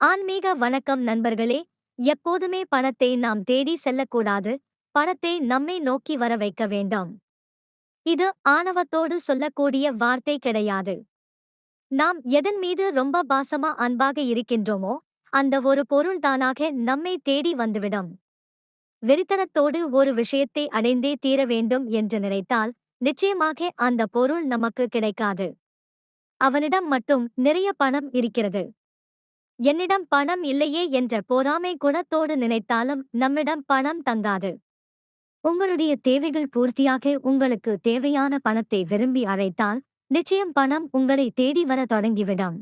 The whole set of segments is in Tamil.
ஆன்மீக வணக்கம் நண்பர்களே. எப்போதுமே பணத்தை நாம் தேடி செல்லக்கூடாது. பணத்தை நம்மை நோக்கி வர வைக்க வேண்டாம். இது ஆணவத்தோடு சொல்லக்கூடிய வார்த்தை கிடையாது. நாம் எதன் மீது ரொம்ப பாசமா அன்பாக இருக்கின்றோமோ அந்த ஒரு பொருள் தானாக நம்மை தேடி வந்துவிடும். வெறித்தனத்தோடு ஒரு விஷயத்தை அடைந்தே தீர வேண்டும் என்று நினைத்தால் நிச்சயமாக அந்த பொருள் நமக்கு கிடைக்காது. அவனிடம் மட்டும் நிறைய பணம் இருக்கிறது. என்னிடம் பணம் இல்லையே என்ற பொறாமை குணத்தோடு நினைத்தாலும் நம்மிடம் பணம் தங்காது உங்களுடைய தேவைகள் பூர்த்தியாக உங்களுக்கு தேவையான பணத்தை விரும்பி அழைத்தால் நிச்சயம் பணம் உங்களை தேடி வர தொடங்கிவிடும்.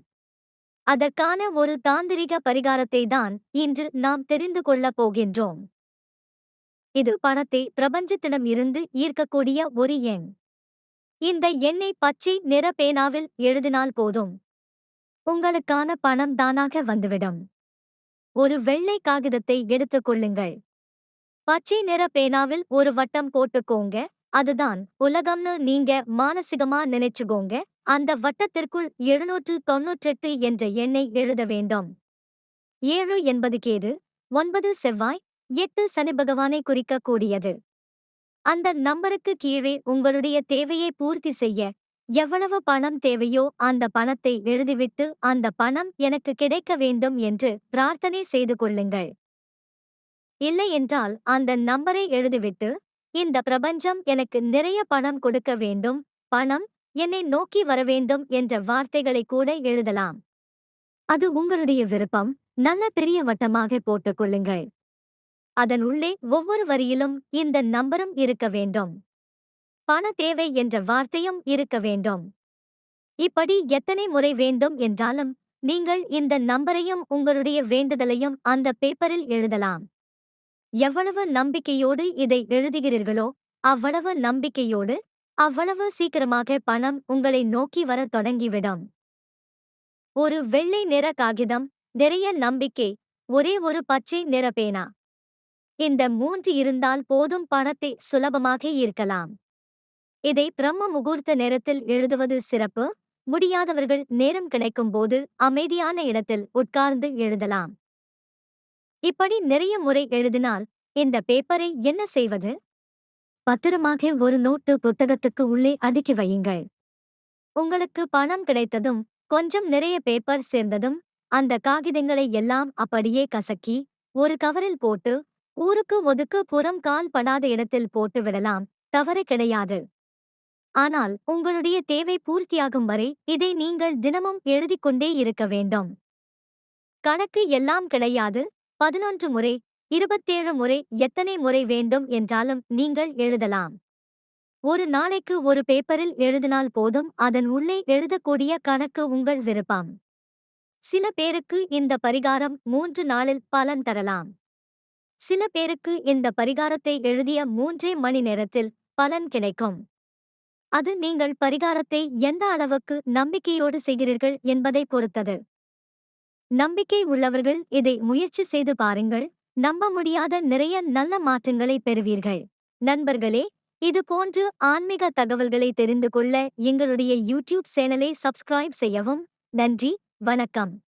அதற்கான ஒரு தாந்திரிக பரிகாரத்தை தான் இன்று நாம் தெரிந்து கொள்ளப் போகின்றோம். இது பணத்தை பிரபஞ்சத்திடம் இருந்து ஈர்க்கக்கூடிய ஒரு எண். இந்த எண்ணை பச்சை நிற பேனாவில் எழுதினால் போதும். உங்களுக்கான பணம் தானாக வந்துவிடும். ஒரு வெள்ளை காகிதத்தை எடுத்துக் கொள்ளுங்கள். பச்சை நிற பேனாவில் ஒரு வட்டம் போட்டுக்கோங்க. அதுதான் உலகம்னு நீங்க மானசிகமா நினைச்சுக்கோங்க. அந்த வட்டத்திற்குள் எழுநூற்று தொன்னூற்றெட்டு என்ற எண்ணை எழுத வேண்டும். ஏழு என்பது கேது ஒன்பது செவ்வாய் எட்டு சனி பகவானை குறிக்கக்கூடியது. அந்த நம்பருக்கு கீழே உங்களுடைய தேவையை பூர்த்தி செய்ய எவ்வளவு பணம் தேவையோ அந்த பணத்தை எழுதிவிட்டு அந்த பணம் எனக்கு கிடைக்க வேண்டும் என்று பிரார்த்தனை செய்து கொள்ளுங்கள். இல்லை என்றால் அந்த நம்பரை எழுதிவிட்டு இந்த பிரபஞ்சம் எனக்கு நிறைய பணம் கொடுக்க வேண்டும் பணம் என்னை நோக்கி வர வேண்டும் என்ற வார்த்தைகளை கூட எழுதலாம். அது உங்களுடைய விருப்பம் நல்ல பெரிய வட்டமாக போட்டுக் கொள்ளுங்கள். அதன் உள்ளே ஒவ்வொரு வரியிலும் இந்த நம்பரும் இருக்க வேண்டும். பண தேவை என்ற வார்த்தையும் இருக்க வேண்டும். இப்படி எத்தனை முறை வேண்டும் என்றாலும் நீங்கள் இந்த நம்பரையும் உங்களுடைய வேண்டுதலையும் அந்த பேப்பரில் எழுதலாம். எவ்வளவு நம்பிக்கையோடு இதை எழுதுகிறீர்களோ அவ்வளவு நம்பிக்கையோடு அவ்வளவு சீக்கிரமாக பணம் உங்களை நோக்கி வர தொடங்கிவிடும். ஒரு வெள்ளை நிற காகிதம் நிறைய நம்பிக்கை ஒரே ஒரு பச்சை நிற பேனா. இந்த மூன்று இருந்தால் போதும் பணத்தை சுலபமாக ஈர்க்கலாம். இதை பிரம்ம முகூர்த்த நேரத்தில் எழுதுவது சிறப்பு. முடியாதவர்கள் நேரம் கிடைக்கும் போது அமைதியான இடத்தில் உட்கார்ந்து எழுதலாம். இப்படி நிறைய முறை எழுதினால் இந்த பேப்பரை என்ன செய்வது? பத்திரமாக ஒரு நோட்டு புத்தகத்துக்கு உள்ளே அடுக்கி வையுங்கள். உங்களுக்கு பணம் கிடைத்ததும் கொஞ்சம் நிறைய பேப்பர் சேர்ந்ததும் அந்த காகிதங்களை எல்லாம் அப்படியே கசக்கி ஒரு கவரில் போட்டு ஊருக்கு ஒதுக்கு புறம் கால் படாத இடத்தில் போட்டு விடலாம். தவறு கிடையாது. ஆனால் உங்களுடைய தேவை பூர்த்தியாகும் வரை இதை நீங்கள் தினமும் எழுதிக்கொண்டே இருக்க வேண்டும். கணக்கு எல்லாம் கிடையாது. பதினொன்று முறை இருபத்தேழு முறை எத்தனை முறை வேண்டும் என்றாலும் நீங்கள் எழுதலாம். ஒரு நாளைக்கு ஒரு பேப்பரில் எழுதினால் போதும். அதன் உள்ளே எழுதக்கூடிய கணக்கு உங்கள் விருப்பம். சில பேருக்கு இந்த பரிகாரம் மூன்று நாளில் பலன் தரலாம். சில பேருக்கு இந்த பரிகாரத்தை எழுதிய மூன்றே மணி நேரத்தில் பலன் கிடைக்கும். அது நீங்கள் பரிகாரத்தை எந்த அளவுக்கு நம்பிக்கையோடு செய்கிறீர்கள் என்பதை பொறுத்தது. நம்பிக்கை உள்ளவர்கள் இதை முயற்சி செய்து பாருங்கள். நம்ப முடியாத நிறைய நல்ல மாற்றங்களை பெறுவீர்கள். நண்பர்களே இது போன்று ஆன்மீக தகவல்களை தெரிந்து கொள்ள எங்களுடைய யூடியூப் சேனலை சப்ஸ்கிரைப் செய்யவும். நன்றி வணக்கம்.